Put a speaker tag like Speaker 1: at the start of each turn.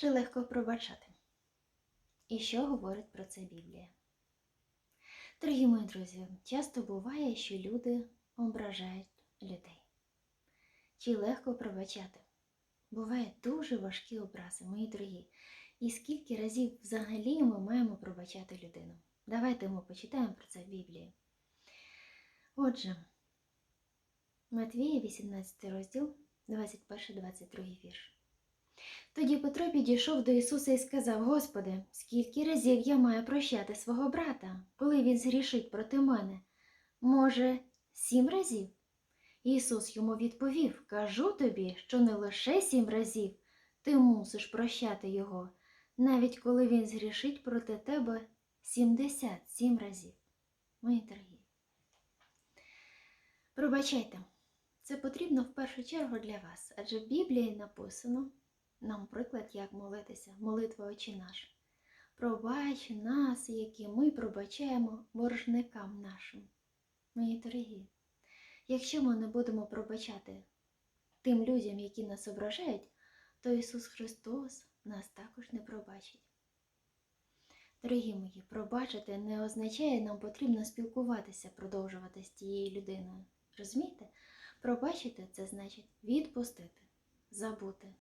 Speaker 1: Чи легко пробачати? І що говорить про це Біблія? Дорогі мої друзі, часто буває, що люди ображають людей. Чи легко пробачати? Бувають дуже важкі образи, мої дорогі. І скільки разів взагалі ми маємо пробачати людину? Давайте ми почитаємо про це в Біблії. Отже, Матвія, 18 розділ, 21-22 вірш. Тоді Петро підійшов до Ісуса і сказав: Господи, скільки разів я маю прощати свого брата, коли він згрішить проти мене? Може, сім разів? Ісус йому відповів: Кажу тобі, що не лише сім разів ти мусиш прощати його, навіть коли він згрішить проти тебе 77 разів. Мої дорогі. Пробачайте, це потрібно в першу чергу для вас, адже в Біблії написано нам приклад, як молитися, молитва Очі наш. Пробач нас, які ми пробачаємо боржникам нашим. Мої дорогі, якщо ми не будемо пробачати тим людям, які нас ображають, то Ісус Христос нас також не пробачить. Дорогі мої, пробачити не означає, нам потрібно спілкуватися, продовжувати з тією людиною. Розумієте? Пробачити це значить відпустити, забути,